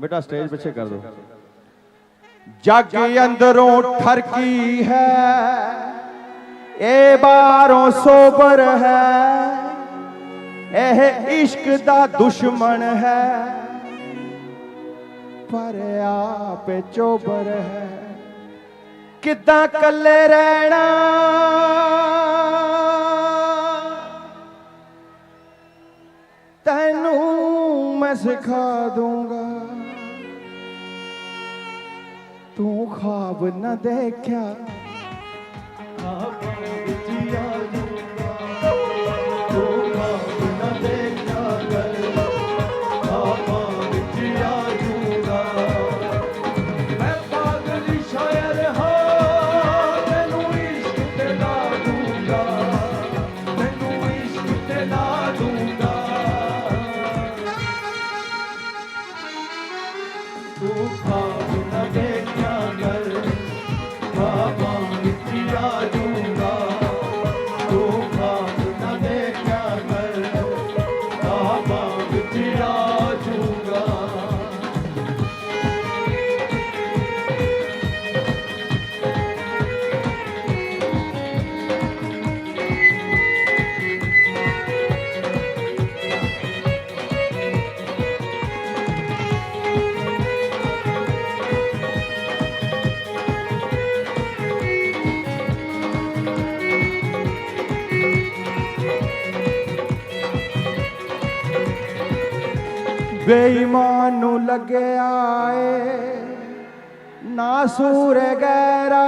ਬੇਟਾ ਸਟੇਜ ਪਿੱਛੇ ਕਰ ਦੋ ਜੱਗ ਅੰਦਰੋਂ ਠਰਕੀ ਹੈ ਇਹ ਬਾਹਰੋਂ ਸੋਬਰ ਹੈ। ਇਹ ਇਸ਼ਕ ਦਾ ਦੁਸ਼ਮਣ ਹੈ। ਪਰ ਆਪ ਚੋਬਰ ਹੈ। ਕਿੱਦਾਂ ਕੱਲੇ ਰਹਿਣਾ? ਤੈਨੂੰ ਮੈਂ ਸਿਖਾ ਦੂੰਗਾ। ਤੂੰ ਖਾਬ ਨਾ ਦੇਖਿਆ ਬੇਈਮਾਨ ਨੂੰ ਲੱਗਿਆ ਏ ਨਾ ਸੂਰ ਗਹਿਰਾ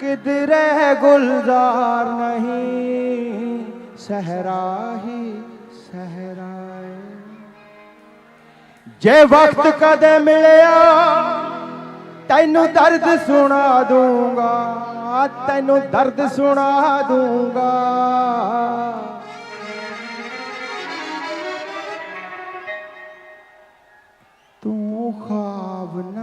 ਕਿਧਰੇ ਗੁਲਜ਼ਾਰ ਨਹੀਂ, ਸਹਰਾ ਹੀ ਸਹਰਾ ਜੇ ਵਕਤ ਕਦੇ ਮਿਲਿਆ, ਤੈਨੂੰ ਦਰਦ ਸੁਣਾ ਦੂੰਗਾ, ਤੈਨੂੰ ਦਰਦ ਸੁਣਾ ਦੂੰਗਾ। ਤੂੰ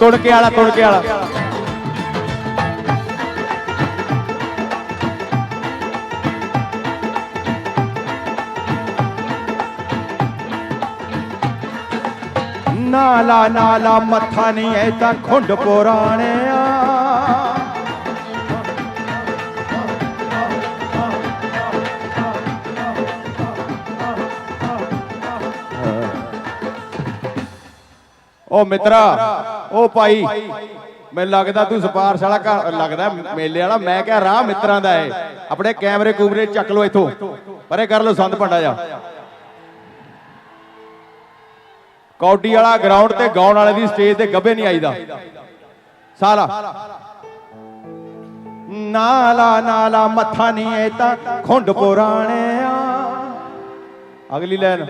ਤੁੜਕੇ ਵਾਲਾ ਤੁੜਕੇ ਵਾਲਾ। ਨਾਲਾ ਨਾਲਾ ਮੱਥਾ ਨਹੀਂ ਐ ਤਾਂ ਖੁੰਡ ਪੁਰਾਣਿਆ। ਉਹ ਮਿੱਤਰਾ ਉਹ ਭਾਈ ਮੈਨੂੰ ਲੱਗਦਾ ਤੂੰ ਸਪਾਰਸ਼ ਵਾਲਾ ਘਰ ਲੱਗਦਾ ਮੇਲੇ ਵਾਲਾ ਮੈਂ ਕਿਹਾ ਰਾਹ ਮਿੱਤਰਾਂ ਦਾ ਏ। ਆਪਣੇ ਕੈਮਰੇ ਕੂਮਰੇ ਚੱਕ ਲੋ ਇਥੋਂ। ਪਰੇ ਕਰ ਲੋ ਸੰਦ ਪੰਡਾ ਜਾ। ਕੌਡੀ ਵਾਲਾ ਗਰਾਊਂਡ ਤੇ ਗਾਉਣ ਵਾਲੇ ਦੀ ਸਟੇਜ ਤੇ ਗੱਬੇ ਨਹੀਂ ਆਈਦਾ। ਸਾਲਾ। ਨਾਲਾ ਨਾਲਾ ਮੱਥਾ ਨਹੀਂ ਏ ਤਾਂ ਖੁੰਡ ਪੁਰਾਣਿਆ। ਅਗਲੀ ਲਾਈਨ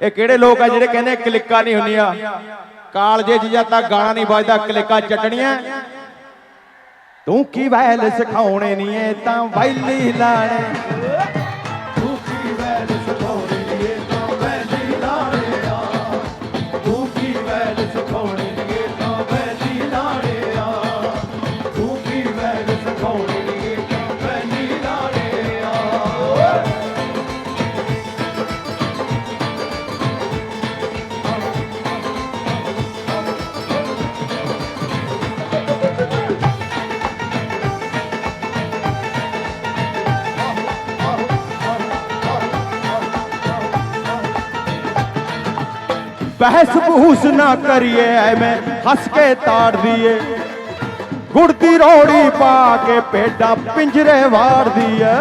ਇਹ ਕਿਹੜੇ ਲੋਕ ਆ ਜਿਹੜੇ ਕਹਿੰਦੇ ਕਲਿੱਕਾਂ ਨਹੀਂ ਹੁੰਦੀਆਂ? ਕਾਲਜੇ 'ਚ ਜਾਂ ਤਾਂ ਗਾਣਾ ਨਹੀਂ ਵੱਜਦਾ, ਕਲਿੱਕਾ ਚੱਟਣੀਆਂ। ਤੂੰ ਕੀ ਵੈਲ ਸਿਖਾਉਣੇ ਨਹੀਂ ਏ ਤਾਂ ਵੈਲੀ ਲਾਣੇ। ਬਹਿਸ ਬਹੂਸ ਨਾ ਕਰੀਏ, ਐਵੇਂ ਹੱਸ ਕੇ ਤਾੜ ਦੀਏ ਗੁੜ ਦੀ ਰੋੜੀ ਪਾ ਕੇ ਪੇਡਾ ਪਿੰਜਰੇ ਵਾੜ ਦੀਏ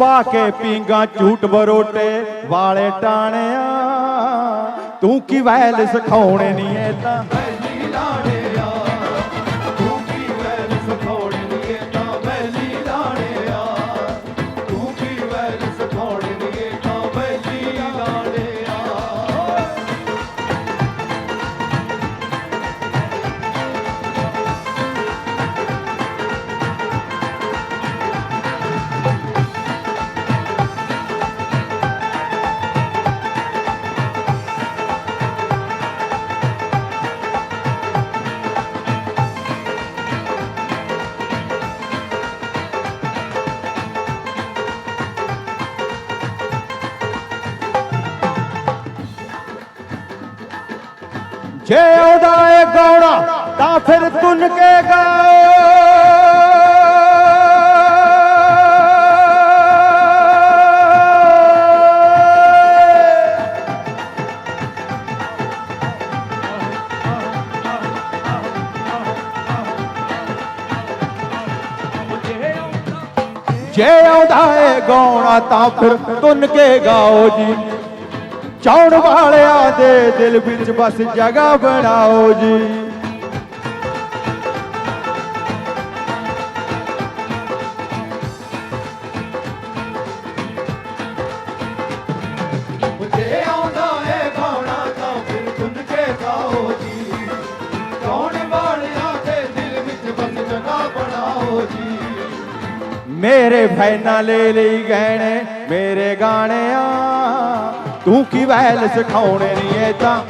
ਪਾ ਕੇ ਪੀਂਗਾ ਝੂਟ ਬਰੋਟੇ ਵਾਲੇ ਟਾਣਿਆ। ਤੂੰ ਕੀ ਵੈਲ ਸਿਖਾਉਣੇ ਨਹੀਂ ਇਹ ਤਾਂ? ਜੇ ਉਹਦਾ ਏ ਗਾਉਣਾ, ਤਾਂ ਫਿਰ ਤੁਨ ਕੇ ਗਾਓ। ਜੇ ਆਉਂਦਾ ਏ ਗਾਉਣਾ, ਤਾਂ ਫਿਰ ਤੁਨ ਕੇ ਗਾਓ ਜੀ। ਚਾਉਣ ਵਾਲਿਆਂ ਦੇ ਦਿਲ ਵਿੱਚ ਬਸ ਜਗ੍ਹਾ ਬਣਾਓ ਜੀ। ਵਿੱਚ ਬਣਾਓ ਜੀ। ਮੇਰੇ ਫੈਨਾਂ ਲੈ ਲਈ ਗਹਿਣੇ, ਮੇਰੇ ਗਾਣਿਆਂ ਤੂੰ ਕੀ ਵੈਲ ਸਿਖਾਉਣੇ ਨਹੀਂ ਇਹ ਤਾਂ